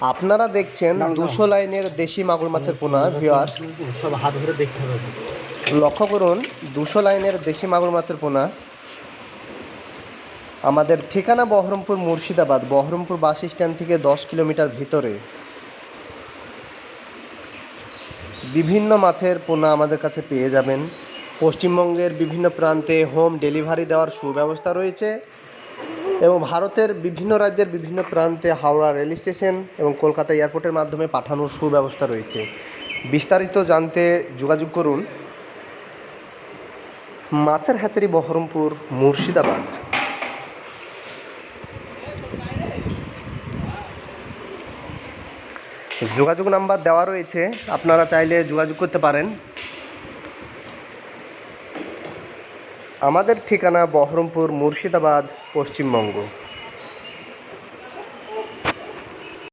আপনারা দেখছেন দুশো লাইনের দেশি মাগুর মাছের পোনা ভিওয়ার্স সব হাত ধরে দেখতে হবে। লক্ষ্য করুন দুশো লাইনের দেশি মাগুর মাছের পোনা। আমাদের ঠিকানা বহরমপুর মুর্শিদাবাদ বহরমপুর বাস স্ট্যান্ড থেকে দশ কিলোমিটার ভিতরে। বিভিন্ন মাছের পোনা আমাদের কাছে পেয়ে যাবেন। পশ্চিমবঙ্গের বিভিন্ন প্রান্তে হোম ডেলিভারি দেওয়ার সুব্যবস্থা রয়েছে। এবং ভারতের বিভিন্ন রাজ্যের বিভিন্ন প্রান্তে হাওড়া রেল স্টেশন এবং কলকাতা এয়ারপোর্টের মাধ্যমে পাঠানোর সুব্যবস্থা রয়েছে। বিস্তারিত জানতে যোগাযোগ করুন মাছের হ্যাচারি বহরমপুর মুর্শিদাবাদ। যোগাযোগ নাম্বার দেওয়া রয়েছে, আপনারা চাইলে যোগাযোগ করতে পারেন। আমাদের ঠিকানা বহরমপুর মুর্শিদাবাদ পশ্চিমবঙ্গ।